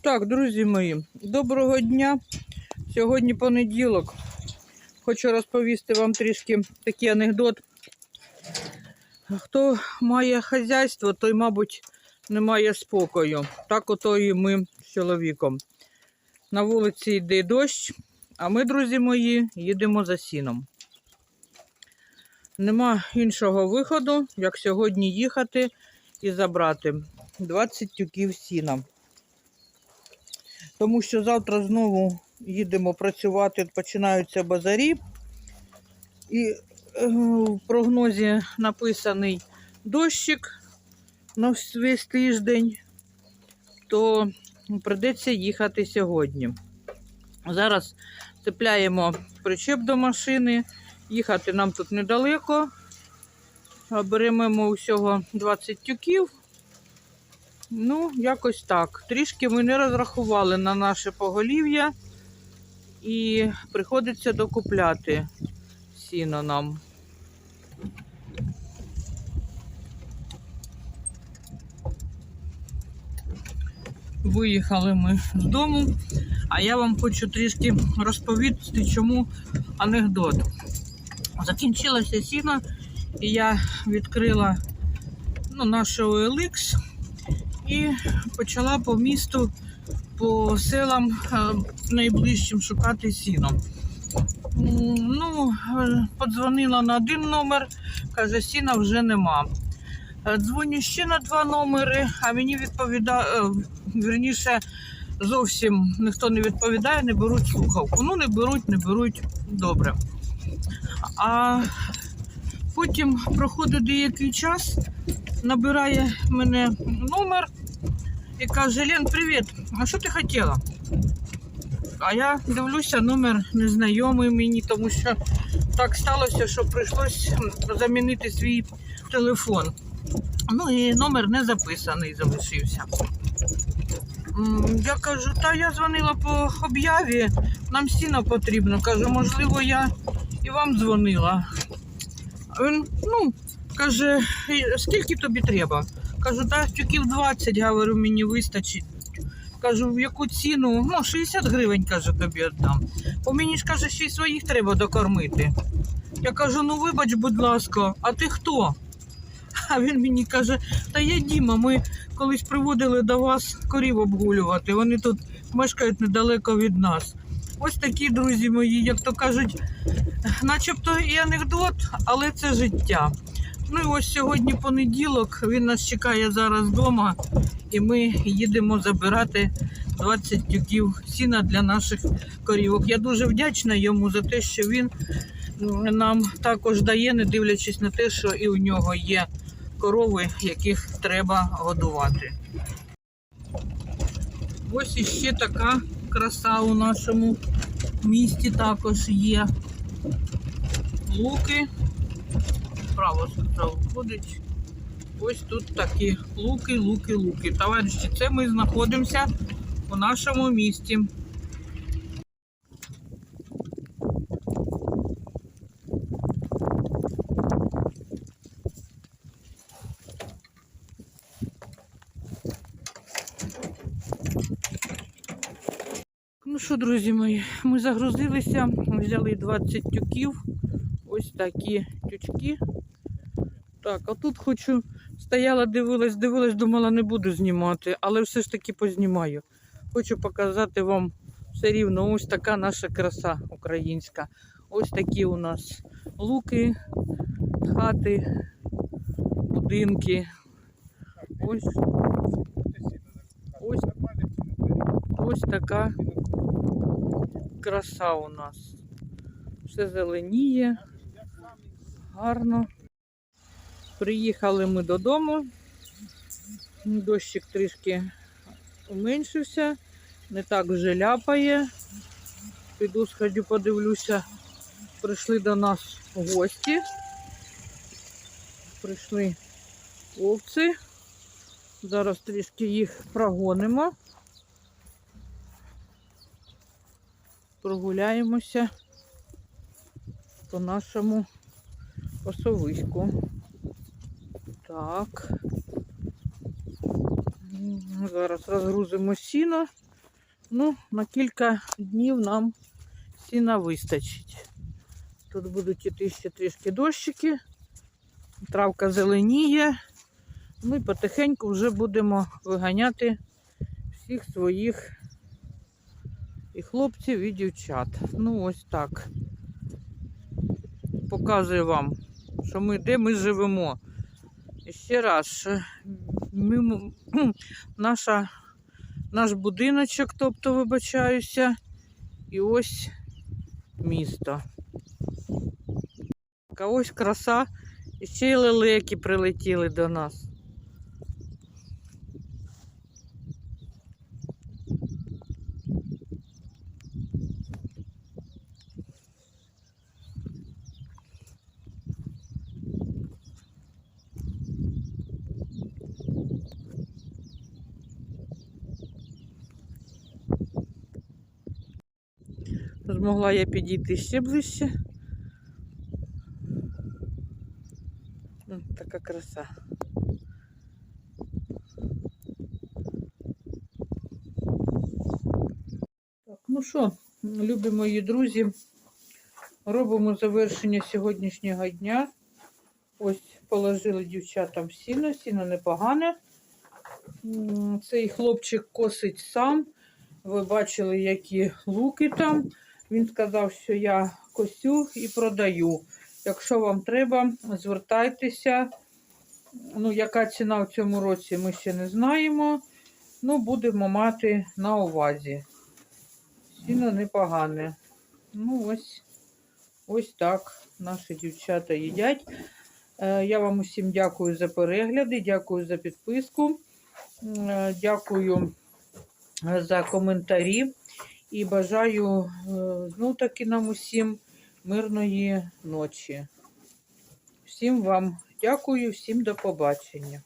Так, друзі мої, доброго дня. Сьогодні понеділок. Хочу розповісти вам трішки такий анекдот. Хто має хазяйство, той, мабуть, не має спокою. Так ото і ми з чоловіком. На вулиці йде дощ, а ми, друзі мої, їдемо за сіном. Нема іншого виходу, як сьогодні їхати і забрати 20 тюків сіна тому що завтра знову їдемо працювати, починаються базарі. І е, в прогнозі написаний дощик на весь тиждень, то прийдеться їхати сьогодні. Зараз цепляємо причеп до машини, їхати нам тут недалеко. Беремо усього 20 тюків. Ну, якось так. Трішки ми не розрахували на наше поголів'я і приходиться докупляти сіно нам. Виїхали ми з дому, а я вам хочу трішки розповісти, чому анекдот. Закінчилося сіно, і я відкрила ну, нашу OLX і почала по місту, по селам е, найближчим шукати сіно. Ну, е, подзвонила на один номер, каже, сіна вже нема. Е, Дзвоню ще на два номери, а мені відповідає, вірніше, зовсім ніхто не відповідає, не беруть слухавку. Ну, не беруть, не беруть добре. А потім проходить деякий час, набирає мене номер і каже: Лен, привіт, а що ти хотіла? А я дивлюся, номер незнайомий мені, тому що так сталося, що прийшлось замінити свій телефон. Ну і номер не записаний залишився. Я кажу, та я дзвонила по об'яві, нам сіно потрібно. Кажу, можливо, я і вам дзвонила. Він, ну, каже, скільки тобі треба? Кажу, та тюків 20, говорю, мені вистачить. Кажу, в яку ціну? Ну, 60 гривень, каже, тобі віддам. Бо мені ж каже, ще й своїх треба докормити. Я кажу, ну вибач, будь ласка, а ти хто? А він мені каже, та я Діма, ми колись приводили до вас корів обгулювати. Вони тут мешкають недалеко від нас. Ось такі друзі мої, як то кажуть, начебто і анекдот, але це життя. Ну і ось сьогодні понеділок, він нас чекає зараз вдома, і ми їдемо забирати 20 тюків сіна для наших корівок. Я дуже вдячна йому за те, що він нам також дає, не дивлячись на те, що і у нього є корови, яких треба годувати. Ось іще така краса у нашому місті також є. Луки. Право сказав, входить. Ось тут такі луки, луки, луки. Товариші, це ми знаходимося у нашому місті. Ну що, друзі мої, ми загрузилися, взяли 20 тюків. Ось такі тючки. Так, а тут хочу, стояла, дивилась, дивилась, думала, не буду знімати, але все ж таки познімаю. Хочу показати вам все рівно ось така наша краса українська. Ось такі у нас луки, хати, будинки. Ось, ось, ось така краса у нас. Все зеленіє, гарно. Приїхали ми додому. Дощик трішки уменшився, не так вже ляпає. Піду сходю, подивлюся. Прийшли до нас гості. Прийшли овці. Зараз трішки їх прогонимо. прогуляємося по нашому пасовиську. Так. Зараз розгрузимо сіно. Ну, на кілька днів нам сіна вистачить. Тут будуть іти ще трішки дощики, травка зеленіє. Ми потихеньку вже будемо виганяти всіх своїх і хлопців, і дівчат. Ну, ось так. Показую вам, що ми, де ми живемо. Ще раз, мимо, наша, наш будиночок, тобто вибачаюся, і ось місто. А ось краса, і ще й лелеки прилетіли до нас. Змогла я підійти ще ближче. М, Така краса. Так, ну що, любі мої друзі, робимо завершення сьогоднішнього дня. Ось положили дівчатам сіно, сіно непогане. Цей хлопчик косить сам. Ви бачили, які луки там. Він сказав, що я косю і продаю. Якщо вам треба, звертайтеся. Ну, яка ціна в цьому році, ми ще не знаємо. Ну, будемо мати на увазі. Сіно непогане. Ну, ось, ось так наші дівчата їдять. Е, Я вам усім дякую за перегляди, дякую за підписку, е, дякую е, за коментарі і бажаю знов таки нам усім мирної ночі. Всім вам дякую, всім до побачення.